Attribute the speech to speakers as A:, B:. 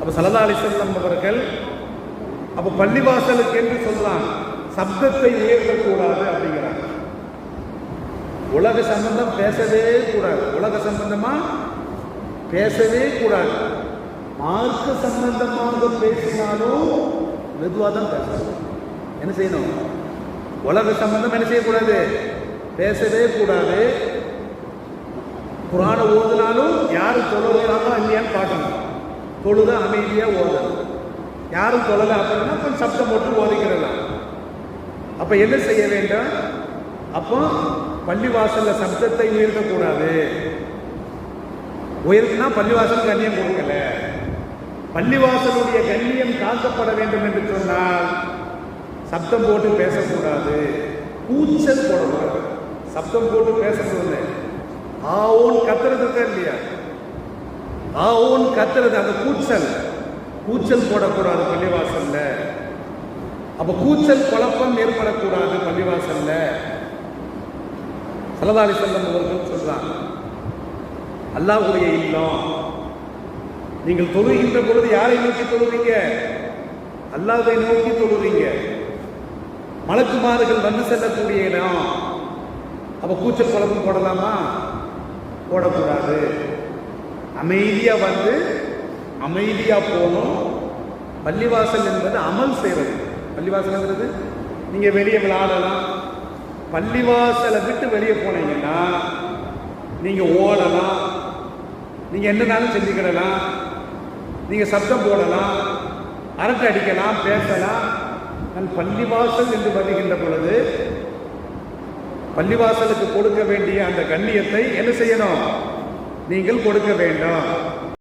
A: அப்ப சலதா அலிசல்லம் அவர்கள் அப்ப பள்ளிவாசலுக்கு என்று சொல்லலாம் சப்தத்தை உயர்த்தக்கூடாது அப்படிங்கிறாங்க. உலக சம்பந்தம் பேசவே கூடாது. உலக சம்பந்தமா? பேசவே கூடாது. மார்க்க சம்பந்தமாக பேசினாலும் மெதுவாக தான் பேசணும். என்ன செய்யணும்? உலக சம்பந்தம் என்ன செய்யக்கூடாது? பேசவே கூடாது. புராண ஓதுனாலும் யார் தொழுகிறாங்களோ இல்லையான்னு பார்க்கணும். தொழுத அமைதியாக ஓதணும். யாரும் தொழலை அப்படின்னா கொஞ்சம் சப்தம் போட்டு ஓதிக்கிறலாம். அப்போ என்ன செய்ய வேண்டும்? அப்போ பள்ளிவாசல்ல சப்தத்தை உயர்த்தக்கூடாது உயர்த்தினா பள்ளிவாசல் கண்ணியம் கொடுக்கல. பள்ளிவாசலுடைய கண்ணியம் காக்கப்பட வேண்டும் என்று சொன்னால் சப்தம் போட்டு பேசக்கூடாது. கூச்சல் போடக்கூடாது. சப்தம் போட்டு பேசக்கூடாது. ஆவோன் கத்துறது இல்லையா? ஆவோன்னு கத்துறது அந்த கூச்சல். கூச்சல் போடக்கூடாது பள்ளிவாசல்ல. அப்ப கூச்சல் குழப்பம் ஏற்படக்கூடாது பள்ளிவாசல்ல. சலதாரி செல்லம் அவர்கள் சொல்றாங்க அல்லாஹ்வுடைய இல்லம். நீங்கள் தொழுகின்ற பொழுது யாரை நோக்கி தொழுவீங்க? அல்லாதை நோக்கி தொழுவீங்க. மலக்குமார்கள் வந்து செல்லக்கூடிய இடம். அப்ப கூச்சல் குழப்பம் போடலாமா? போடக்கூடாது. அமைதியாக வந்து அமைதியாக போகணும். பள்ளிவாசல் என்பது அமல் செய்வது பள்ளிவாசல்ங்கிறது நீங்கள் வெளியே விளையாடலாம் பள்ளிவாசலை விட்டு வெளியே போனீங்கன்னா நீங்கள் ஓடலாம். நீங்கள் என்னனாலும் செஞ்சுக்கிடலாம். நீங்கள் சப்தம் போடலாம். அரட்டை அடிக்கலாம் பேசலாம். நான் பள்ளிவாசல் என்று வருகின்ற பொழுது பள்ளிவாசலுக்கு கொடுக்க வேண்டிய அந்த கண்ணியத்தை என்ன செய்யணும்? நீங்கள் கொடுக்க வேண்டும்.